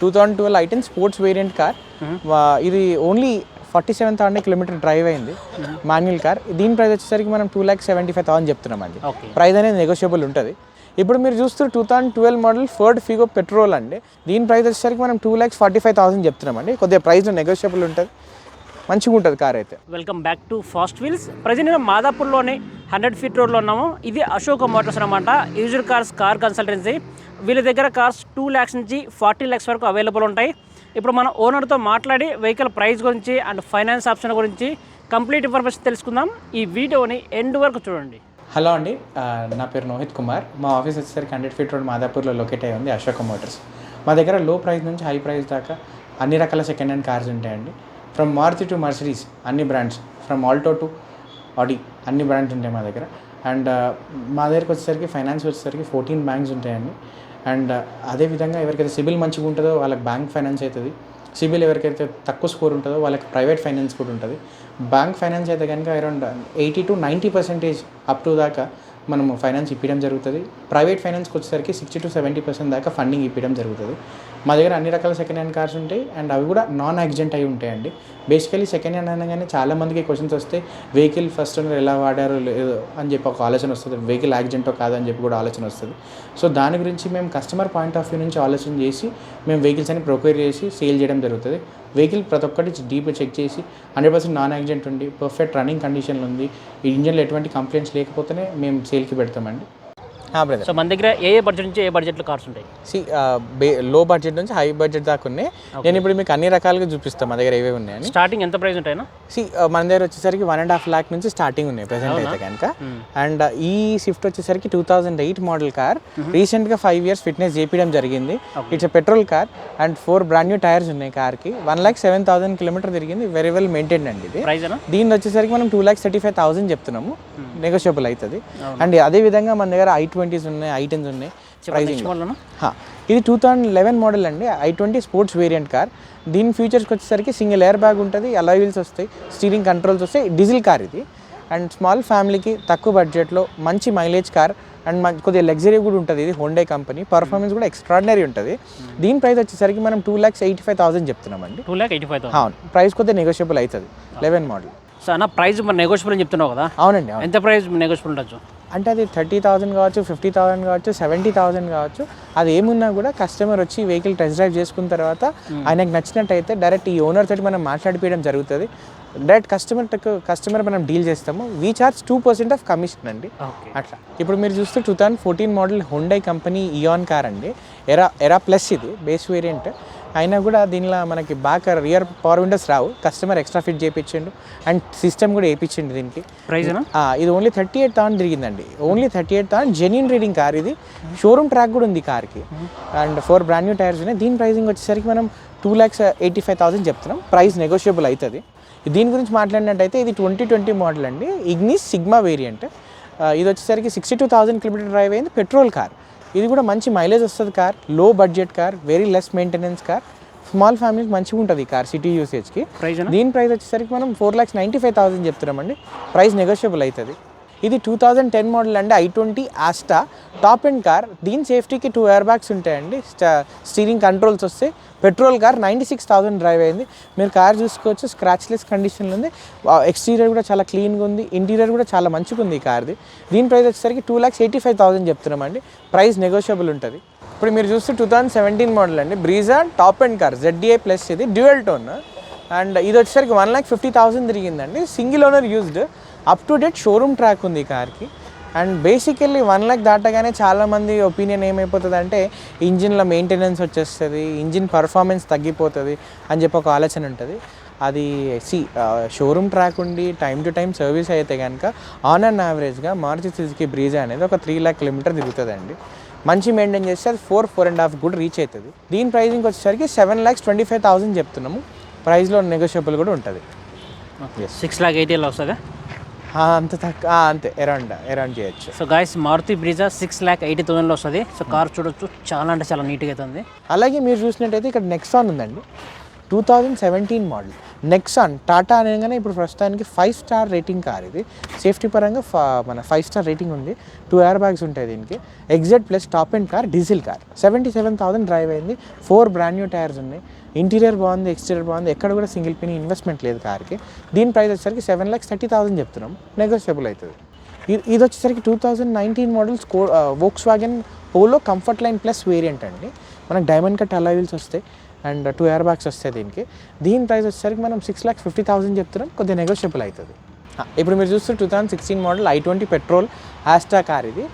Two thousand twelve i ten sports variant car ఇది only forty seven thousand kilometre drive అయింది manual car దీని price వచ్చేసరికి మనం two lakh seventy five thousand చెప్తున్నామండి. Okay price అనేది negotiable ఉంటుంది. ఇప్పుడు మీరు చూస్తూ two thousand twelve model Ford Figo petrol అండి. దీని ప్రైస్ వచ్చేసరికి మనం two lakhs forty five thousand చెప్తున్నామండి. కొద్దిగా ప్రైస్ నెగోషియబుల్ ఉంటుంది. మంచిగా ఉంటుంది కార్ అయితే. Welcome back to fast wheels present నేను మాదాపూర్లోని హండ్రెడ్ ఫీట్ రోడ్లో ఉన్నాము. ఇది అశోక మోటార్స్ అనమాట యూజర్ కార్స్ కార్ కన్సల్టెన్సీ వీళ్ళ దగ్గర కార్స్ టూ ల్యాక్స్ నుంచి ఫార్టీ ల్యాక్స్ వరకు అవైలబుల్ ఉంటాయి. ఇప్పుడు మన ఓనర్తో మాట్లాడి వెహికల్ ప్రైస్ గురించి అండ్ ఫైనాన్స్ ఆప్షన్ గురించి కంప్లీట్ ఇన్ఫర్మేషన్ తెలుసుకుందాం. ఈ వీడియోని ఎండ్ వరకు చూడండి. హలో అండి. నా పేరు మోహిత్ కుమార్. మా ఆఫీస్ వచ్చేసరికి హండ్రెడ్ ఫీట్ రోడ్ మాదాపూర్లో లొకేట్ అయి ఉంది అశోక మోటార్స్. మా దగ్గర లో ప్రైస్ నుంచి హై ప్రైస్ దాకా అన్ని రకాల సెకండ్ హ్యాండ్ కార్స్ ఉంటాయండి. ఫ్రమ్ మారుతి టు మర్సిడీస్ అన్ని brands from Alto to Audi అన్ని బ్రాండ్స్ ఉంటాయి మా దగ్గర. అండ్ uh, మా దగ్గరకు వచ్చేసరికి ఫైనాన్స్ వచ్చేసరికి ఫోర్టీన్ బ్యాంక్స్ ఉంటాయండి. అండ్ uh, అదేవిధంగా ఎవరికైతే సిబిల్ మంచిగా ఉంటుందో వాళ్ళకి బ్యాంక్ ఫైనాన్స్ అవుతుంది. సిబిల్ ఎవరికైతే తక్కువ స్కోర్ ఉంటుందో వాళ్ళకి ప్రైవేట్ ఫైనాన్స్ కూడా ఉంటుంది. బ్యాంక్ ఫైనాన్స్ అయితే కనుక around eighty to ninety percentage up to దాకా మనము ఫైనాన్స్ ఇప్పించడం జరుగుతుంది. ప్రైవేట్ ఫైనాన్స్కి వచ్చేసరికి సిక్స్టీ టు సెవెంటీ పర్సెంట్ దాకా ఫండింగ్ ఇప్పించడం జరుగుతుంది. మా దగ్గర అన్ని రకాల సెకండ్ హ్యాండ్ కార్స్ ఉంటాయి. అండ్ అవి కూడా నాన్ యాక్సిడెంట్ అయి ఉంటాయండి. బేసికలీ సెకండ్ హ్యాండ్ అనగానే చాలామందికి క్వశ్చన్స్ వస్తే వెహికల్ ఫస్ట్ ఓనర్ ఎలా వాడారో లేదో అని చెప్పి ఒక ఆలోచన వస్తుంది. వెహికల్ యాక్సిడెంటో కాదో అని చెప్పి కూడా ఆలోచన వస్తుంది. సో దాని గురించి మేము కస్టమర్ పాయింట్ ఆఫ్ వ్యూ నుంచి ఆలోచన చేసి మేము వెహికల్స్ అని ప్రొక్యూర్ చేసి సేల్ చేయడం జరుగుతుంది. వెహికల్ ప్రతి ఒక్కటి డీప్ చెక్ చేసి హండ్రెడ్ పర్సెంట్ నాన్ యాక్సిడెంట్ ఉండి పర్ఫెక్ట్ రన్నింగ్ కండిషన్లో ఉంది. ఈ ఇంజన్లో ఎటువంటి కంప్లైంట్స్ లేకపోతేనే మేము సేల్కి పెడతామండి. సో మన దగ్గర ఏ ఏ బడ్జెట్ నుంచి ఏ బడ్జెట్లో కార్స్ ఉంటాయి? సి లో బడ్జెట్ నుంచి హై బడ్జెట్ దాకా ఉన్నాయి. నేను ఇప్పుడు మీకు అన్ని రకాలుగా చూపిస్తాను మా దగ్గర ఏవేవి ఉన్నాయని. స్టార్టింగ్ ఎంత ప్రైస్ ఉంటాయినా సి మన దగ్గర వచ్చేసరికి వన్ అండ్ హాఫ్ ల్యాక్ నుంచి స్టార్టింగ్ ఉన్నాయి ప్రెసెంట్ అయితే కనుక. అండ్ ఈ స్విఫ్ట్ వచ్చేసరికి two thousand eight model car రీసెంట్గా ఫైవ్ ఇయర్స్ ఫిట్నెస్ చేపించడం జరిగింది. It's petrol car and four brand new tyres ఉన్నాయి కార్కి one lakh seven thousand kilometre తిరిగింది. వెరీ వెల్ మెయింటైన్ అండి ఇది. దీని వచ్చేసరికి మనం two lakhs thirty five thousand చెప్తున్నాము నెగోషియబుల్ అవుతుంది. అండ్ అదే విధంగా మన దగ్గర ఐ ట్వంటీస్ ఉన్నాయి ఐ టెన్స్ ఉన్నాయి. ప్రైజింగ్ ఇది టూ థౌజండ్ లెవెన్ మోడల్ అండి. I twenty sports variant car. దీని ఫీచర్స్కి వచ్చేసరికి సింగిల్ ఎయిర్ బ్యాగ్ ఉంటుంది అలా వీల్స్ వస్తాయి స్టీరింగ్ కంట్రోల్స్ వస్తాయి డీజిల్ కార్ ఇది. అండ్ స్మాల్ ఫ్యామిలీకి తక్కువ బడ్జెట్లో మంచి మైలేజ్ కార్ అండ్ మంచి కొద్దిగా లగ్జరీ కూడా ఉంటుంది ఇది హోండే కంపెనీ పర్ఫార్మెన్స్ కూడా ఎక్స్ట్రాడినరీ ఉంటుంది. దీని ప్రైస్ వచ్చేసరికి మనం two lakhs eighty five thousand చెప్తున్నామండి. Two lakh eighty five thousand అవును. ప్రైస్ కొద్దిగా నెగోషియబుల్ అవుతుంది. లెవెన్ మోడల్ సో అన్న ప్రైస్ మరి నెగోషియబుల్ అని చెప్తున్నావు కదా? అవునండి అవును. ఎంత ప్రైస్ నెగోషియబుల్ ఉండొచ్చు? అంటే అది థర్టీ థౌసండ్ కావచ్చు ఫిఫ్టీ థౌసండ్ కావచ్చు సెవెంటీ థౌసండ్ కావచ్చు అది ఏమున్నా కూడా కస్టమర్ వచ్చి వెహికల్ టెస్ట్ డ్రైవ్ చేసుకున్న తర్వాత ఆయనకు నచ్చినట్టయితే డైరెక్ట్ ఈ ఓనర్ తోటి మనం మాట్లాడిపోయడం జరుగుతుంది. డైరెక్ట్ కస్టమర్ కస్టమర్ మనం డీల్ చేస్తాము. We charge two percent of commission అండి. ఓకే. అట్లా. ఇప్పుడు మీరు చూస్తే two thousand fourteen model Hyundai company Eon car అండి. ఎరా ఎరా ప్లస్ ఇది బేస్ వేరియంట్ అయినా కూడా దీనిలో మనకి బాగా రియర్ పవర్ విండోస్ రావు. కస్టమర్ ఎక్స్ట్రా ఫిట్ చేయించిండు అండ్ సిస్టమ్ కూడా వేయించిండు దీనికి. ఆ, ఇది only thirty eight thousand తిరిగిందండి. Only thirty eight thousand genuine reading car ఇది. షోరూమ్ ట్రాక్ కూడా ఉంది కార్కి and four brand new tyres ఉన్నాయి. దీని ప్రైసింగ్ వచ్చేసరికి మనం two lakhs eighty five thousand చెప్తున్నాం. ప్రైస్ నెగోషియబుల్ అవుతుంది. దీని గురించి మాట్లాడినట్టయితే ఇది ట్వంటీ ట్వంటీ మోడల్ అండి. ఇగ్నిస్ సిగ్మా వేరియంట్ ఇది వచ్చేసరికి sixty two thousand kilometre drive అయింది. పెట్రోల్ కార్ ఇది కూడా మంచి మైలేజ్ వస్తుంది కార్లో budget car very less maintenance car small ఫ్యామిలీకి మంచిగా ఉంటుంది ఈ కార్ సిటీ యూసేజ్కి దీని ప్రైస్ వచ్చేసరికి మనం four lakhs ninety five thousand చెప్తున్నామండి. Price negotiable అవుతుంది. ఇది టూ థౌజండ్ టెన్ మోడల్ అండి i twenty Asta top end car దీని సేఫ్టీకి టూ ఎయిర్ బ్యాగ్స్ ఉంటాయండి. స్టీరింగ్ కంట్రోల్స్ వస్తే petrol car ninety six thousand drive అయింది. మీరు కార్ చూసుకోవచ్చు స్క్రాచ్లెస్ కండిషన్లో ఉంది. ఎక్స్టీరియర్ కూడా చాలా క్లీన్గా ఉంది. ఇంటీరియర్ కూడా చాలా మంచిగా ఉంది ఈ కార్ది దీని ప్రైస్ వచ్చేసరికి two lakhs eighty five thousand చెప్తున్నామండి. Price negotiable ఉంటుంది. ఇప్పుడు మీరు చూస్తే టూ థౌసండ్ సెవెంటీన్ మోడల్ అండి. Brezza top end car ZDI plus ఇది. డ్యూయల్ టోన్ అండ్ ఇది వచ్చేసరికి one lakh fifty thousand తిరిగిందండి. Single owner used up to date showroom track ఉంది ఈ కార్కి. అండ్ బేసికల్లీ వన్ ల్యాక్ దాటగానే చాలామంది ఒపీనియన్ ఏమైపోతుంది అంటే ఇంజిన్లో మెయింటెనెన్స్ వచ్చేస్తుంది ఇంజిన్ పర్ఫార్మెన్స్ తగ్గిపోతుంది అని చెప్పి ఒక ఆలోచన ఉంటుంది. అది సి షోరూమ్ ట్రాక్ ఉండి టైం టు టైం సర్వీస్ అయితే కనుక ఆన్ అండ్ యావరేజ్గా మారుతి సుజుకి బ్రీజా అనేది ఒక త్రీ ల్యాక్ కిలోమీటర్ తిరుగుతుందండి. మంచి మెయింటైన్ చేస్తే అది ఫోర్ ఫోర్ అండ్ హాఫ్ కూడా రీచ్ అవుతుంది దీని ప్రైజింగ్ వచ్చేసరికి seven lakhs twenty five thousand చెప్తున్నాము ప్రైస్లో నెగోషియబుల్ కూడా ఉంటుంది. సిక్స్ లాక్ ఎయిటీలో వస్తుందా? అంత తక్కువ అంతే అరౌండ్ అరౌండ్ చేయొచ్చు. So guys Maruti Brezza six lakh eighty థౌసండ్లో వస్తుంది. సో కార్ చూడొచ్చు చాలా అంటే చాలా నీట్గా అవుతుంది అలాగే మీరు చూసినట్టయితే ఇక్కడ నెక్సాన్ ఉందండి. Two thousand seventeen model. Nexon Tata అనగానే ఇప్పుడు ప్రస్తుతానికి ఫైవ్ స్టార్ రేటింగ్ కార్ ఇది. సేఫ్టీ పరంగా ఫ- మన ఫైవ్ స్టార్ రేటింగ్ ఉంది. టూ ఎయిర్ బ్యాగ్స్ ఉంటాయి దీనికి. XZ plus top end car diesel car seventy seven thousand drive అయింది. ఫోర్ బ్రాండ్ న్యూ టైర్స్ ఉన్నాయి. ఇంటీరియర్ బాగుంది ఎక్స్టీరియర్ బాగుంది ఎక్కడ కూడా సింగిల్ పిన్ ఇన్వెస్ట్మెంట్ లేదు కార్కి. దీని ప్రైస్ వచ్చేసరికి సెవెన్ ల్యాక్స్ థర్టీ థౌసండ్ చెప్తున్నాం. నెగోషియబుల్ అవుతుంది. ఇది ఇది వచ్చేసరికి టూ థౌజండ్ నైన్టీన్ మోడల్స్ కో Volkswagen Polo comfort line plus variant అండి. మనకు డైమండ్ కట్ అలైవిల్స్ వస్తాయి అండ్ టూ ఎయిర్ బ్యాగ్స్ వస్తాయి దీనికి. దీని ప్రైస్ వచ్చేసరికి మనం సిక్స్ ల్యాక్స్ ఫిఫ్టీ థౌసండ్ చెప్తున్నాం. కొద్దిగా నెగోషియబుల్ అవుతుంది. ఇప్పుడు మీరు చూస్తే two thousand sixteen model i twenty petrol Asta car ఇది.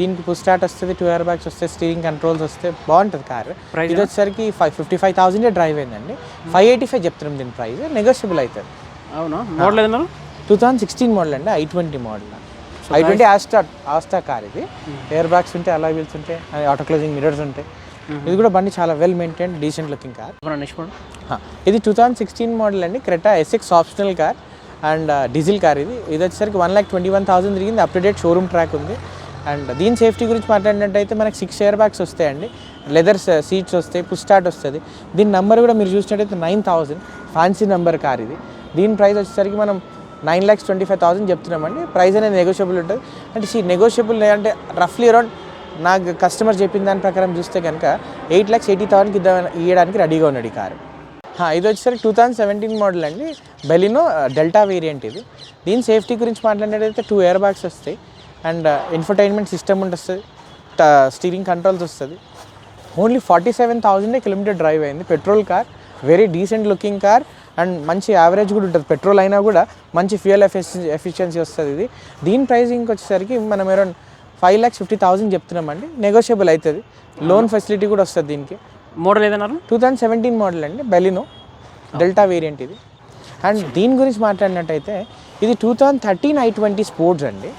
దీనికి పుష్ స్టార్ట్ వస్తుంది టూ ఎయిర్ బ్యాగ్స్ వస్తాయి స్టీరింగ్ కంట్రోల్స్ వస్తే బాగుంటుంది కార్ ఇది వచ్చేసరికి ఫైవ్ ఫిఫ్టీ ఫైవ్ థౌసండే డ్రైవ్ అయిందండి. ఫైవ్ ఎయిటీ ఫైవ్ చెప్తున్నాం దీని ప్రైస్ నెగోషియబుల్ అవుతుంది అవునా? మోడల్ ఏదన్నారు టూ థౌసండ్ సిక్స్టీన్ మోడల్ అండి i twenty model i twenty Asta Asta car ఇది. ఎయిర్ బ్యాగ్స్ ఉంటాయి అలా వీల్స్ ఉంటాయి ఆటో క్లోజింగ్ మిరర్స్ ఉంటాయి. ఇది కూడా బండి చాలా well maintain decent looking car ఇది టూ థౌసండ్ సిక్స్టీన్ మోడల్ అండి Creta SX optional car and diesel car ఇది. ఇది వచ్చేసరికి one lakh twenty one thousand తిరిగింది. Up to date showroom track ఉంది. అండ్ దీని సేఫ్టీ గురించి మాట్లాడినట్టయితే మనకి సిక్స్ ఎయిర్ బ్యాగ్స్ వస్తాయండి. లెదర్ సీట్స్ వస్తాయి పుష్ వస్తుంది. దీని నెంబర్ కూడా మీరు చూసినట్టయితే nine thousand fancy number car ఇది. దీని ప్రైస్ వచ్చేసరికి మనం nine lakhs twenty five thousand చెప్తున్నామండి. Price అనేది నెగోషియబుల్ ఉంటుంది. అంటే సీ నెగోషియబుల్ అంటే రఫ్లీ అరౌండ్ నాకు కస్టమర్ చెప్పిన దాని ప్రకారం చూస్తే కనుక ఎయిట్ ల్యాక్స్ ఎయిటీ థౌసండ్కి ఇద్దాం ఇవ్వడానికి రెడీగా ఉన్నాడు ఈ కారు ఇది వచ్చేసరికి టూ థౌసండ్ సెవెంటీన్ మోడల్ అండి. బెలినో డెల్టా వేరియంట్ ఇది. దీని సేఫ్టీ గురించి మాట్లాడేటైతే టూ ఇయర్ బ్యాగ్స్ వస్తాయి. అండ్ ఇన్ఫర్టైన్మెంట్ సిస్టమ్ ఉంటుంది. స్టీరింగ్ కంట్రోల్స్ వస్తుంది. ఓన్లీ ఫార్టీ సెవెన్ థౌజండే కిలోమీటర్ డ్రైవ్ అయింది. Petrol car very decent looking car and మంచి యావరేజ్ కూడా ఉంటుంది. పెట్రోల్ అయినా కూడా మంచి ఫ్యూయల్ ఎఫిషి ఎఫిషియన్సీ వస్తుంది ఇది. దీని ప్రైసింగ్ వచ్చేసరికి మనం around five lakhs fifty thousand చెప్తున్నామండి. Negotiable అవుతుంది లోన్ ఫెసిలిటీ కూడా వస్తుంది దీనికి. మోడల్ ఏదన్నారు? టూ థౌజండ్ సెవెంటీన్ మోడల్ అండి. బెలినో డెల్టా వేరియంట్ ఇది. అండ్ దీని గురించి మాట్లాడినట్టయితే ఇది two thousand thirteen i twenty sports అండి.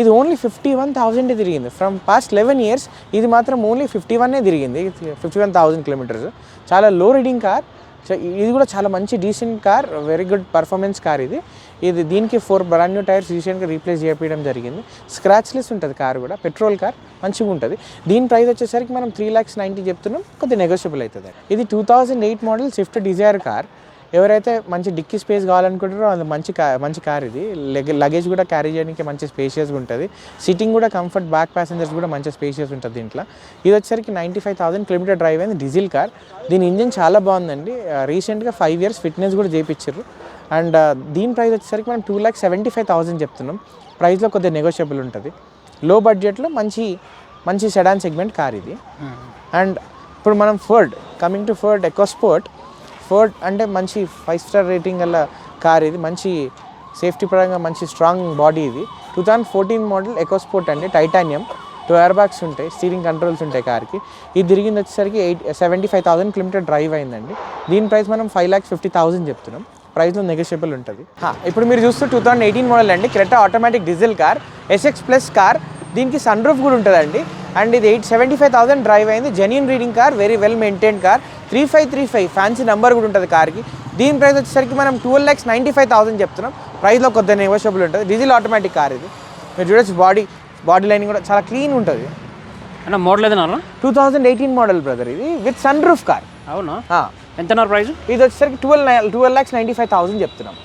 ఇది ఓన్లీ ఫిఫ్టీ వన్ థౌజండ్ తిరిగింది. ఫ్రమ్ పాస్ట్ లెవెన్ ఇయర్స్ ఇది మాత్రం ఓన్లీ ఫిఫ్టీ వన్నే తిరిగింది. ఫిఫ్టీ వన్ థౌజండ్ కిలోమీటర్స్ చాలా లో రీడింగ్ కార్ సో ఇది కూడా చాలా మంచి decent car very good performance car ఇది. ఇది దీనికి ఫోర్ బ్రాండ్ న్యూ టైర్స్ రీసెంట్గా రీప్లేస్ చేయడం జరిగింది. స్క్రాచ్లెస్ ఉంటుంది కార్ కూడా. పెట్రోల్ కార్ మంచిగా ఉంటుంది. దీని ప్రైస్ వచ్చేసరికి మనం త్రీ ల్యాక్స్ నైంటీ చెప్తున్నాం. కొద్దిగా నెగోషియబుల్ అవుతుంది ఇది two thousand eight model Swift Dzire car ఎవరైతే మంచి డిక్కీ స్పేస్ కావాలనుకుంటారో అది మంచి మంచి కార్ ఇది. లెగ్ లగేజ్ కూడా క్యారీ చేయడానికి మంచి స్పేషియస్గా ఉంటుంది. సిట్టింగ్ కూడా కంఫర్ట్ బ్యాక్ ప్యాసింజర్స్ కూడా మంచి స్పేషియస్ ఉంటుంది దీంట్లో. ఇది వచ్చేసరికి ninety five thousand kilometre drive అయింది డీజిల్ కార్. దీని ఇంజిన్ చాలా బాగుందండి. రీసెంట్గా ఫైవ్ ఇయర్స్ ఫిట్నెస్ కూడా చేయించారు అండ్ దీని ప్రైస్ వచ్చేసరికి మనం two lakh seventy five thousand చెప్తున్నాం. ప్రైస్లో కొద్దిగా నెగోషియబుల్ ఉంటుంది. లో బడ్జెట్లో మంచి మంచి సెడాన్ సెగ్మెంట్ కార్ ఇది. అండ్ ఇప్పుడు మనం Ford coming to Ford EcoSport Ford అంటే మంచి ఫైవ్ స్టార్ రేటింగ్ గల కార్ ఇది. మంచి సేఫ్టీ పరంగా మంచి స్ట్రాంగ్ బాడీ ఇది. Two thousand fourteen model EcoSport అండి. టైటానియం టూ ఎయిర్ బ్యాగ్స్ ఉంటాయి. స్టీరింగ్ కంట్రోల్స్ ఉంటాయి కార్కి ఇది తిరిగింది వచ్చేసరికి eight seventy five thousand kilometre drive అయిందండి. దీని ప్రైస్ మనం ఫైవ్ ల్యాక్స్ ఫిఫ్టీ థౌసండ్ చెప్తున్నాం. ప్రైస్లో నెగోషియబుల్ ఉంటుంది. ఇప్పుడు మీరు చూస్తే టూ థౌసండ్ ఎయిటీన్ మోడల్ అండి. Creta automatic diesel car SX plus car దీనికి సన్ రూఫ్ కూడా ఉంటుందండి. అండ్ ఇది eight seventy five thousand drive అయింది. Genuine reading car very well maintain car three five three five fancy number కూడా ఉంటుంది కార్కి. దీని ప్రైస్ వచ్చేసరికి మనం twelve lakhs ninety five thousand చెప్తున్నాం. ప్రైస్లో కొద్దిగా నెగోషియబుల్ ఉంటుంది. డీజిల్ ఆటోమేటిక్ కార్ ఇది. మీరు చూడొచ్చు బాడీ బాడీ లైనింగ్ కూడా చాలా క్లీన్ ఉంటుంది. అన్న model ఏదన్నారు two thousand eighteen model brother ఇది విత్ సన్ రూఫ్ కార్ అవునా ఎంత ప్రైస్? ఇది వచ్చేసరికి twelve twelve lakhs ninety five thousand చెప్తున్నాం.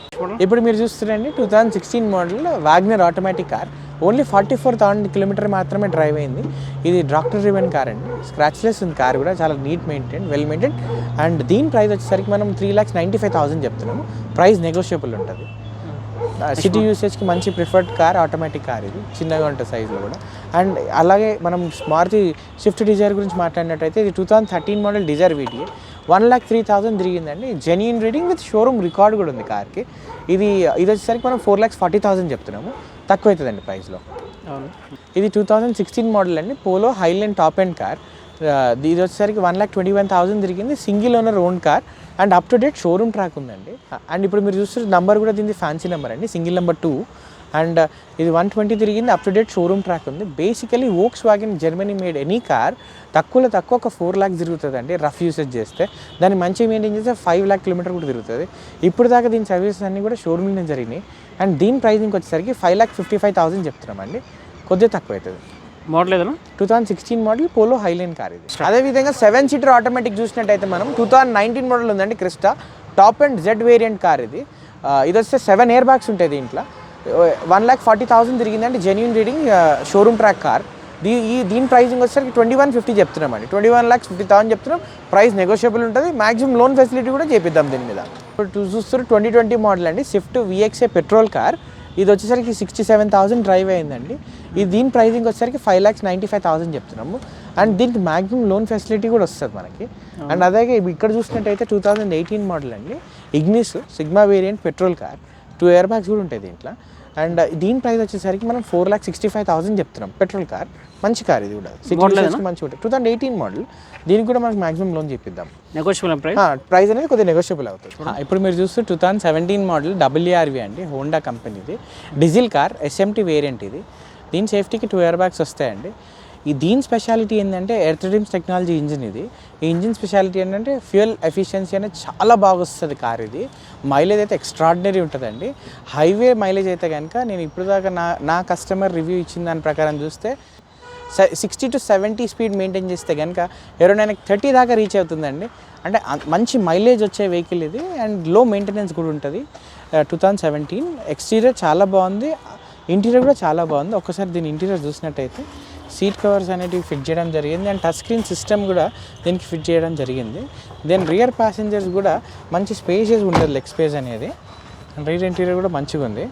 ఇప్పుడు మీరు చూస్తున్నారండి two thousand sixteen model Wagon R automatic car only forty four thousand kilometre మాత్రమే డ్రైవ్ అయింది. ఇది డాక్టర్ రివెన్ కార్ అండి. స్క్రాచ్లెస్ ఉంది కార్ కూడా చాలా neat maintain well maintain and దీని ప్రైస్ వచ్చేసరికి మనం three lakhs ninety five thousand చెప్తున్నాము. ప్రైస్ నెగోషియబుల్ ఉంటుంది. సిటీ యూసేజ్కి మంచి ప్రిఫర్డ్ కార్ ఆటోమేటిక్ కార్ ఇది. చిన్నగా ఉంటుంది సైజులో కూడా. అండ్ అలాగే మనం మారుతి స్విఫ్ట్ డిజైర్ గురించి మాట్లాడినట్టయితే ఇది two thousand thirteen model Dzire VDI one lakh three thousand తిరిగిందండి. Genuine reading with showroom record కూడా ఉంది కార్కి. ఇది ఇది వచ్చేసరికి మనం ఫోర్ ల్యాక్స్ ఫార్టీ థౌసండ్ చెప్తున్నాము. తక్కువ అవుతుందండి ప్రైస్లో. అవును. ఇది టూ థౌజండ్ సిక్స్టీన్ మోడల్ అండి. Polo Highline top end car ఇది వచ్చేసరికి one lakh twenty one thousand తిరిగింది. Single owner own car and up to date showroom track ఉందండి. అండ్ ఇప్పుడు మీరు చూస్తున్న నంబర్ కూడా దీనికి ఫ్యాన్సీ నెంబర్ అండి. సింగిల్ నెంబర్ టూ అండ్ ఇది వన్ ట్వంటీ తిరిగింది up to date showroom track ఉంది. Basically Volkswagen Germany made any car తక్కువలో తక్కువ ఒక ఫోర్ ల్యాక్స్ తిరుగుతుంది అండి రఫ్ యూసేజ్ చేస్తే. దాన్ని మంచిగా మెయింటైన్ చేస్తే ఫైవ్ ల్యాక్ కిలోమీటర్ కూడా తిరుగుతుంది. ఇప్పుడు దాకా దీని సర్వీసెస్ అన్నీ కూడా షోరూమ్లోనే జరిగినాయి. అండ్ దీని ప్రైజింగ్ వచ్చేసరికి five lakh fifty five thousand చెప్తున్నామండి. కొద్దిగా తక్కువ అవుతుంది మోడల్ ఏదైనా? Two thousand sixteen model Polo Highline car ఇది. అదేవిధంగా సెవెన్ సీటర్ ఆటోమేటిక్ చూసినట్టయితే మనం టూ థౌసండ్ నైన్టీన్ మోడల్ ఉందండి Crysta top end Z variant car ఇది. ఇది వస్తే సెవెన్ ఇయర్ బ్యాగ్స్ ఉంటాయి దీంట్లో. One lakh forty thousand తిరిగిందంటే genuine reading showroom track car దీ ఈ దీని ప్రైసింగ్ వచ్చేసరికి twenty one fifty చెప్తున్నామండి. Twenty one lakhs fifty thousand చెప్తున్నాం. ప్రైస్ నెగోషియబుల్ ఉంటుంది. మాక్సిమం లోన్ ఫెసిలిటీ కూడా చేపిద్దాం దీని మీద. ఇప్పుడు చూ- చూస్తారు ట్వంటీ ట్వంటీ మోడల్ అండి. స్విఫ్ట్ విఎక్స్ఏ పెట్రోల్ కార్ ఇది వచ్చేసరికి సిక్స్టీ సెవెన్ థౌసండ్ డ్రైవ్ అయిందండి. ఇది దీని ప్రైసింగ్ వచ్చేసరికి five lakhs ninety five thousand చెప్తున్నాము. అండ్ దీనికి మాక్సిమం లోన్ ఫెసిలిటీ కూడా వస్తుంది మనకి. అండ్ అలాగే ఇవి ఇక్కడ చూసినట్టయితే టూ థౌజండ్ ఎయిటీన్ మోడల్ అండి. Ignis Sigma variant petrol car two air bags కూడా ఉంటాయి దీంట్లో. అండ్ దీని ప్రైస్ వచ్చేసరికి మనం four lakh sixty five thousand చెప్తున్నాం. Petrol car. మంచి కార్ ఇది కూడా. మంచి ఉంటుంది టూ థౌసండ్ ఎయిటీన్ మోడల్. దీనికి కూడా మనకి మాక్సిమం లోన్ చెప్పిద్దాం. నెగోషియబుల్ ప్రైస్ ప్రైస్ అనేది కొద్దిగా నెగోషియబుల్ అవుతుంది. ఇప్పుడు మీరు చూస్తే two thousand seventeen model WRV అండి. హోండా కంపెనీది డీజిల్ కార్ ఎస్ఎంటీ వేరియంట్ ఇది. దీని సేఫ్టీకి టూ ఇయర్ బ్యాగ్స్ వస్తాయండి. ఈ దీని స్పెషాలిటీ ఏంటంటే ఎర్థడిమ్స్ టెక్నాలజీ ఇంజిన్ ఇది. ఈ ఇంజిన్ స్పెషాలిటీ ఏంటంటే ఫ్యూయల్ ఎఫిషియన్సీ అనేది చాలా బాగా వస్తుంది కార్ ఇది. మైలేజ్ అయితే ఎక్స్ట్రాడినరీ ఉంటుందండి. హైవే మైలేజ్ అయితే కనుక నేను ఇప్పుడు దాకా నా నా కస్టమర్ రివ్యూ ఇచ్చిన దాని ప్రకారం చూస్తే sixty to seventy speed maintain చేస్తే కనుక ఎవరైనా థర్టీ దాకా రీచ్ అవుతుందండి. అంటే మంచి మైలేజ్ వచ్చే వెహికల్ ఇది అండ్లో మెయింటెనెన్స్ కూడా ఉంటుంది. టూ థౌజండ్ సెవెంటీన్ ఎక్స్టీరియర్ చాలా బాగుంది. ఇంటీరియర్ కూడా చాలా బాగుంది. ఒక్కసారి దీని ఇంటీరియర్ చూసినట్టయితే సీట్ కవర్స్ అనేటివి ఫిట్ చేయడం జరిగింది. అండ్ టచ్ స్క్రీన్ సిస్టమ్ కూడా దీనికి ఫిట్ చేయడం జరిగింది. దెన్ రియర్ ప్యాసింజర్స్ కూడా మంచి స్పేషియస్ ఉంటుంది లెగ్ స్పేస్ అనేది. అండ్ రియర్ ఇంటీరియర్ కూడా మంచిగా ఉంది.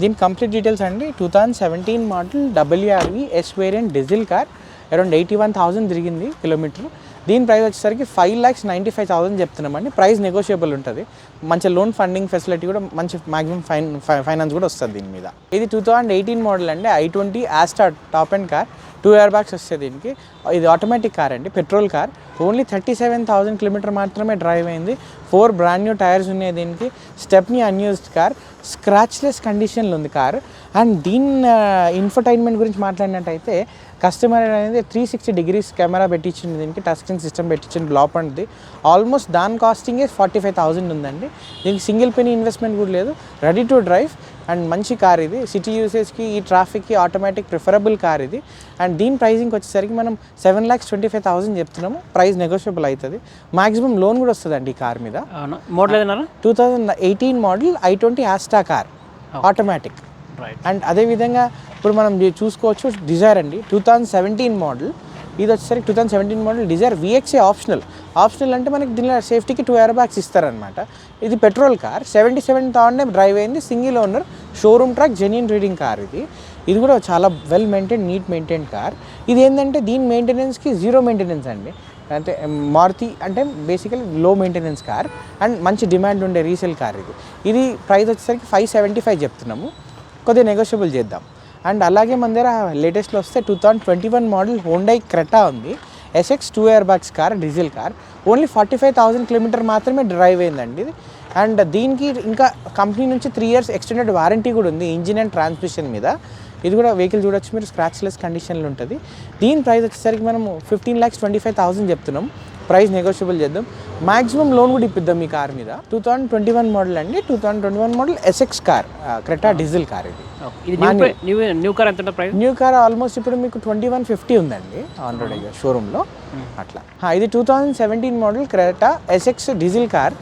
దీని కంప్లీట్ డీటెయిల్స్ అండి. Two thousand seventeen model WRV S variant diesel car around eighty one thousand తిరిగింది కిలోమీటర్. దీని ప్రైస్ వచ్చేసరికి five lakhs ninety five thousand చెప్తున్నామండి. Price negotiable ఉంటుంది. మంచి లోన్ ఫండింగ్ ఫెసిలిటీ కూడా మంచి మాక్సిమం ఫైన్ ఫైనాన్స్ కూడా వస్తుంది దీని మీద. ఇది టూ థౌజండ్ ఎయిటీన్ మోడల్ అండి. I twenty Asta top end car two air bags వస్తాయి దీనికి. ఇది ఆటోమేటిక్ కార్ అండి. Petrol car only thirty seven thousand kilometre మాత్రమే డ్రైవ్ అయింది. ఫోర్ బ్రాండ్ న్యూ టైర్స్ ఉన్నాయి దీనికి. స్టెప్నీ అన్యూస్డ్ కార్ స్క్రాచ్లెస్ కండిషన్లో ఉంది కార్ అండ్ దీని ఇన్ఫర్టైన్మెంట్ గురించి మాట్లాడినట్టయితే కస్టమర్ అనేది త్రీ సిక్స్టీ డిగ్రీస్ కెమెరా పెట్టించింది దీనికి టచ్ స్క్రీన్ సిస్టమ్ పెట్టించింది బ్లాప్ అండి ఆల్మోస్ట్ దాని కాస్టింగే ఫార్టీ ఫైవ్ థౌసండ్ ఉందండి. దీనికి సింగిల్ పెనీ ఇన్వెస్ట్మెంట్ కూడా లేదు. రెడీ టు డ్రైవ్ అండ్ మంచి కార్ ఇది. సిటీ యూసేజ్కి ఈ ట్రాఫిక్కి ఆటోమేటిక్ ప్రిఫరబుల్ కార్ ఇది. అండ్ దీని ప్రైజింగ్ వచ్చేసరికి మనం seven lakhs twenty five thousand చెప్తున్నాము. ప్రైస్ నెగోషియబుల్ అవుతుంది. మాక్సిమం లోన్ కూడా వస్తుందండి ఈ కార్ మీద. Model two thousand eighteen model i twenty Asta car automatic and అదేవిధంగా ఇప్పుడు మనం చూసుకోవచ్చు డిజైర్ అండి. టూ థౌజండ్ సెవెంటీన్ మోడల్ ఇది వచ్చేసరికి two thousand seventeen model Dzire VXI optional optional అంటే మనకి దీనిలో సేఫ్టీకి టూ ఎయిర్ బ్యాగ్స్ ఇస్తారనమాట ఇది petrol car. Seventy seven thousand drive అయింది. Single owner showroom track genuine reading car ఇది. ఇది కూడా చాలా well maintain neat maintain car ఇది ఏంటంటే దీని మెయింటెనెన్స్కి జీరో మెయింటెనెన్స్ అండి. అంటే మారుతి అంటే basically low maintenance car and మంచి డిమాండ్ ఉండే రీసేల్ కార్ ఇది. ఇది ప్రైస్ వచ్చేసరికి ఫైవ్ సెవెంటీ ఫైవ్ చెప్తున్నాము. కొద్దిగా నెగోషియబుల్ చేద్దాం. అండ్ అలాగే మన దగ్గర లేటెస్ట్లో వస్తే two thousand twenty one model Hyundai Creta ఉంది. SX two airbags car diesel car only forty five thousand kilometre మాత్రమే డ్రైవ్ అయిందండి ఇది. అండ్ దీనికి ఇంకా కంపెనీ నుంచి త్రీ ఇయర్స్ ఎక్స్టెండెడ్ వారంటీ కూడా ఉంది ఇంజిన్ అండ్ ట్రాన్స్మిషన్ మీద. ఇది కూడా వెహికల్ చూడొచ్చు మీరు స్క్రాచ్లెస్ కండిషన్లో ఉంటుంది. దీని ప్రైస్ వచ్చేసరికి మనం fifteen lakhs twenty five thousand చెప్తున్నాం. ప్రైస్ నెగోషియబుల్ చేద్దాం. మాక్సిమం లోన్ కూడా ఇప్పిద్దాం మీ కార్ మీద. Two thousand twenty one model అండి. Two thousand twenty one model SX car Creta diesel car ఇది. న్యూ కార్ ఎంత ప్రైస్ న్యూ కార్ ఆల్మోస్ట్ ఇప్పుడు మీకు ట్వంటీ వన్ ఫిఫ్టీ ఉందండి ఆల్రెడీ షోరూంలో అట్లా. హా, ఇది two thousand seventeen model Creta SX diesel car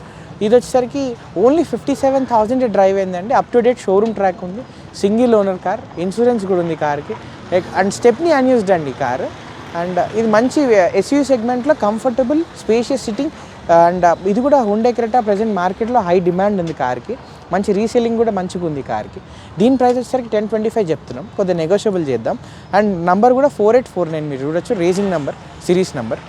ఇది వచ్చేసరికి only fifty seven thousand drive అయిందండి. Up to date showroom track ఉంది. సింగిల్ ఓనర్ కార్ ఇన్సూరెన్స్ కూడా ఉంది కార్కి అండ్ స్టెప్నీ అన్యూస్డ్ అండి కార్ అండ్ ఇది మంచి ఎస్యూ సెగ్మెంట్లో comfortable spacious sitting and uh, ఇది కూడా హుండే క్రెటా ప్రజెంట్ మార్కెట్లో హై డిమాండ్ ఉంది కార్కి. మంచి రీసెల్లింగ్ కూడా మంచిగా ఉంది కార్కి. దీని ప్రైస్ వచ్చేసరికి టెన్ ట్వంటీ ఫైవ్ చెప్తున్నాం. కొద్దిగా నెగోషియబుల్ చేద్దాం. అండ్ నంబర్ కూడా ఫోర్ ఎయిట్ ఫోర్ నైన్ మీరు చూడొచ్చు. రేసింగ్ నెంబర్ సిరీస్ నెంబర్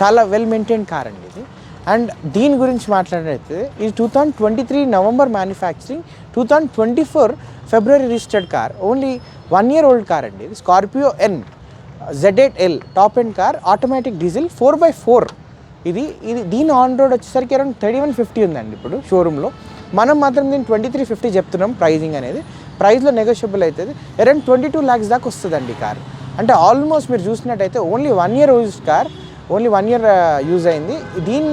చాలా వెల్ మెయింటైన్ కార్ అండి ఇది. అండ్ దీని గురించి మాట్లాడితే ఇది two thousand twenty three November manufacturing two thousand twenty four February registered car only one year old car అండి ఇది. Scorpio N Z eight L top end car automatic diesel four by four ఇది ఇది దీని on road వచ్చేసరికి around thirty one fifty ఉందండి ఇప్పుడు షోరూంలో మనం మాత్రం దీన్ని ట్వంటీ త్రీ ఫిఫ్టీ చెప్తున్నాం ప్రైజింగ్ అనేది. ప్రైస్లో నెగోషియబుల్ అవుతుంది అరౌండ్ ట్వంటీ టూ ల్యాక్స్ దాకా వస్తుందండి కార్ అంటే ఆల్మోస్ట్ మీరు చూసినట్టయితే only one year use car only one year use అయింది. దీని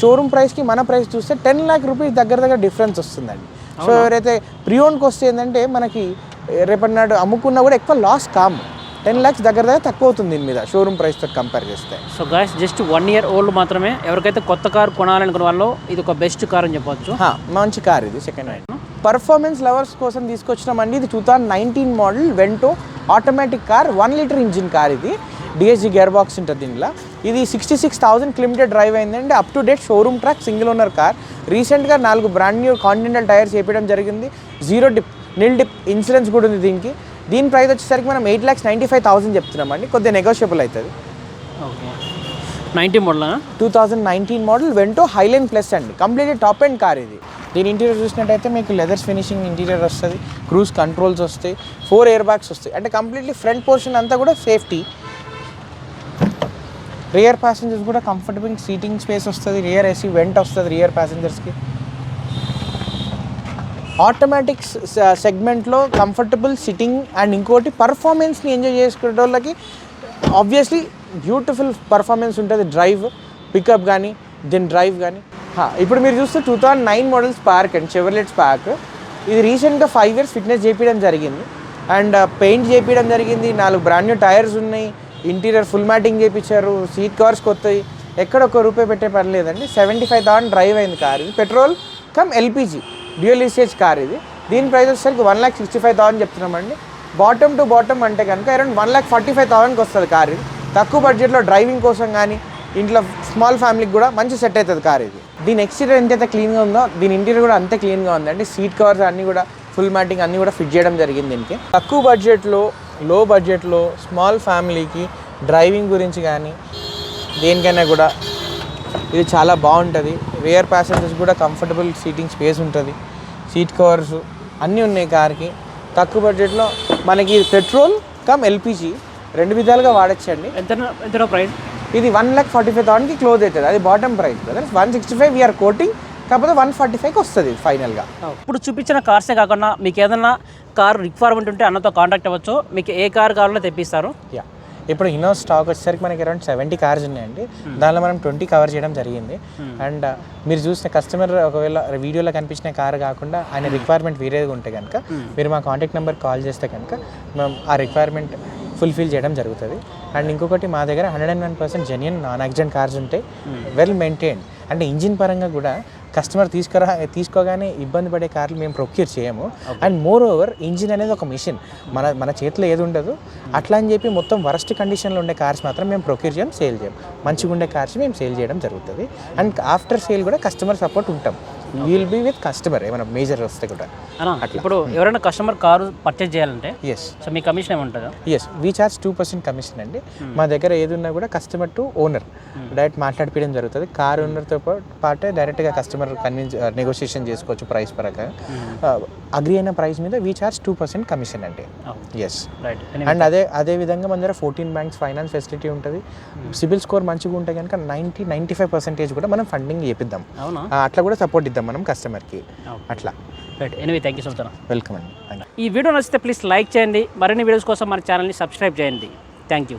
షోరూమ్ ప్రైస్కి మన ప్రైస్ చూస్తే టెన్ ల్యాక్ రూపీస్ దగ్గర దగ్గర డిఫరెన్స్ వస్తుందండి. సో ఎవరైతే ప్రియోన్కి వస్తే ఏంటంటే మనకి రేపటి నాడు అమ్ముకున్నా కూడా ఎక్కువ లాస్ కాము. టెన్ ల్యాక్స్ దగ్గర దగ్గర తక్కువ అవుతుంది దీని మీద షోరూమ్ ప్రైస్తో కంపేర్ చేస్తే. So guys just one year old మాత్రమే. ఎవరికైతే కొత్త కార్ కొనాలనుకున్న వాళ్ళు ఇది ఒక బెస్ట్ కార్ అని చెప్పొచ్చు. మంచి కార్ ఇది సెకండ్ హ్యాండ్ పర్ఫార్మెన్స్ లవర్స్ కోసం తీసుకొచ్చినామండి. ఇది two thousand nineteen model Vento automatic car one litre engine car ఇది. డిఎస్జి గేర్ బాక్స్ ఉంటుంది దీనిలో. ఇది sixty six thousand kilometre drive అయిందండి up to date showroom track single owner car రీసెంట్గా నాలుగు బ్రాండ్ న్యూ కాంటినెంటల్ టైర్స్ వేయడం జరిగింది. Zero dip nil dip insurance కూడా ఉంది దీనికి. దీని ప్రైస్ వచ్చేసరికి మనం eight lakhs ninety five thousand చెప్తున్నామండి కొద్దిగా నెగోషియబుల్ అవుతుంది okay. Ninety model? Two thousand nineteen model Vento Highline Plus అండి. కంప్లీట్లీ టాప్ అండ్ కార్ ఇది. దీని ఇంటీరియర్ చూసినట్టయితే మీకు లెదర్స్ ఫినిషింగ్ ఇంటీరియర్ వస్తుంది క్రూజ్ కంట్రోల్స్ వస్తాయి ఫోర్ ఎయిర్ బ్యాగ్స్ వస్తాయి. అంటే కంప్లీట్లీ ఫ్రంట్ పోర్షన్ అంతా కూడా సేఫ్టీ. రియర్ ప్యాసింజర్స్ కూడా కంఫర్టబుల్ సీటింగ్ స్పేస్ వస్తుంది రియర్ ఏసీ వెంట్ వస్తుంది రియర్ ప్యాసింజర్స్కి. ఆటోమేటిక్ సెగ్మెంట్లో కంఫర్టబుల్ సిట్టింగ్ అండ్ ఇంకోటి పర్ఫార్మెన్స్ని ఎంజాయ్ చేసుకునే వాళ్ళకి ఆబ్వియస్లీ బ్యూటిఫుల్ పర్ఫార్మెన్స్ ఉంటుంది. డ్రైవ్ పికప్ కానీ దెన్ డ్రైవ్ కానీ. ఇప్పుడు మీరు చూస్తే two thousand nine models park and Chevrolets park. ఇది రీసెంట్గా ఫైవ్ ఇయర్స్ ఫిట్నెస్ చేపించడం జరిగింది. అండ్ పెయింట్ చేపించడం జరిగింది. నాలుగు బ్రాండ్ న్యూ టైర్స్ ఉన్నాయి. ఇంటీరియర్ ఫుల్ మ్యాటింగ్ చేయించారు సీట్ కవర్స్ కొత్తవి ఎక్కడ ఒక రూపాయి పెట్టే పని లేదండి. సెవెంటీ ఫైవ్ థౌసండ్ డ్రైవ్ అయింది కార్. ఇది petrol cum LPG. Dual usage car ఇది. దీని ప్రైస్ వచ్చేసరికి one lakh sixty five thousand చెప్తున్నామండి. Bottom to bottom అంటే కనుక around one lakh forty five థౌసండ్కి వస్తుంది కార్ ఇది. తక్కువ బడ్జెట్లో డ్రైవింగ్ కోసం కానీ ఇంట్లో స్మాల్ ఫ్యామిలీకి కూడా మంచి సెట్ అవుతుంది కార్ ఇది. దీని ఎక్స్టీరియర్ ఎంతైతే క్లీన్గా ఉందో దీని ఇంటీరియర్ కూడా అంతే క్లీన్గా ఉందండి. సీట్ కవర్స్ అన్నీ కూడా ఫుల్ మ్యాటింగ్ అన్నీ కూడా ఫిట్ చేయడం జరిగింది దీనికి. తక్కువ బడ్జెట్లో లో బడ్జెట్లో స్మాల్ ఫ్యామిలీకి డ్రైవింగ్ గురించి కానీ దేనికైనా కూడా ఇది చాలా బాగుంటుంది. రియర్ ప్యాసింజర్స్ కూడా కంఫర్టబుల్ సీటింగ్ స్పేస్ ఉంటుంది. సీట్ కవర్స్ అన్నీ ఉన్నాయి కార్కి తక్కువ బడ్జెట్లో మనకి పెట్రోల్ కమ్ ఎల్పిజి రెండు విధాలుగా వాడచ్చండి. ఎంత ఎంత ప్రైస్ ఇది వన్ ల్యాక్ ఫార్టీ ఫైవ్ థౌసండ్కి క్లోజ్ అవుతుంది. అది bottom price brother one sixty five we're quoting కాకపోతే వన్ ఫార్టీ ఫైవ్కి వస్తుంది ఫైనల్గా ఇప్పుడు చూపించిన కార్సే కాకుండా మీకు ఏదైనా కార్ రిక్వైర్మెంట్ ఉంటే అన్నతో కాంటాక్ట్ అవ్వచ్చు. మీకు ఏ కార్ కావాలో తెప్పిస్తారు. యా ఇప్పుడు ఇన్నో స్టాక్ వచ్చేసరికి మనకి అరౌండ్ సెవెంటీ కార్స్ ఉన్నాయండి. దానిలో మనం ట్వంటీ కవర్ చేయడం జరిగింది. అండ్ మీరు చూసిన కస్టమర్ ఒకవేళ వీడియోలో కనిపించిన కార్ కాకుండా ఆయన రిక్వైర్మెంట్ వేరేగా ఉంటే కనుక మీరు మా కాంటాక్ట్ నెంబర్ కాల్ చేస్తే కనుక మేము ఆ రిక్వైర్మెంట్ ఫుల్ఫిల్ చేయడం జరుగుతుంది. అండ్ ఇంకొకటి మా దగ్గర hundred and one percent genuine non accident cars ఉంటాయి వెల్ మెయింటైన్డ్ అంటే ఇంజిన్ పరంగా కూడా కస్టమర్ తీసుకురా తీసుకోగానే ఇబ్బంది పడే కార్లు మేము ప్రొక్యూర్ చేయము. అండ్ మోర్ ఓవర్ ఇంజిన్ అనేది ఒక మిషన్ మన మన చేతిలో ఏది ఉండదు. అట్లా అని చెప్పి మొత్తం వరస్ట్ కండిషన్లో ఉండే కార్స్ మాత్రం మేము ప్రొక్యూర్ చేయం సేల్ చేయం మంచిగా ఉండే కార్స్ మేము సేల్ చేయడం జరుగుతుంది. అండ్ ఆఫ్టర్ సేల్ కూడా కస్టమర్ సపోర్ట్ ఉంటాం. విల్ బీ విత్ కస్టమర్ ఏమైనా మేజర్ వస్తే కూడా. ఇప్పుడు ఎవరైనా కస్టమర్ కారు పర్చేజ్ చేయాలంటే ఎస్ సో మీ commission ఏముంటుందా? Yes we charge two percent commission అండి. మా దగ్గర ఏది ఉన్నా కూడా కస్టమర్ టు ఓనర్ డైరెక్ట్ మాట్లాడిపించడం జరుగుతుంది. కార్ ఓనర్తో పాటే డైరెక్ట్గా కస్టమర్ కన్విన్స్ నెగోషియేషన్ చేసుకోవచ్చు ప్రైస్ పరంగా. అగ్రి అయిన ప్రైస్ మీద we charge two percent commission అండి. ఎస్ రైట్ అండ్ అదే అదే విధంగా మన దగ్గర ఫోర్టీన్ బ్యాంక్స్ ఫైనాన్స్ ఫెసిలిటీ ఉంటుంది. సిబిల్ స్కోర్ మంచిగా ఉంటే కనుక నైంటీ నైంటీ ఫైవ్ పర్సెంటేజ్ కూడా మనం ఫండింగ్ చేపిద్దాం. ఆ, అట్లా కూడా సపోర్ట్ ఇద్దాం. మనం కస్టమర్కి. అట్లా. Right anyway thank you so much welcome అండి ఈ వీడియో నచ్చితే ప్లీజ్ లైక్ చేయండి. మరిన్ని వీడియోస్ కోసం మన ఛానల్ని సబ్స్క్రైబ్ చేయండి. Thank you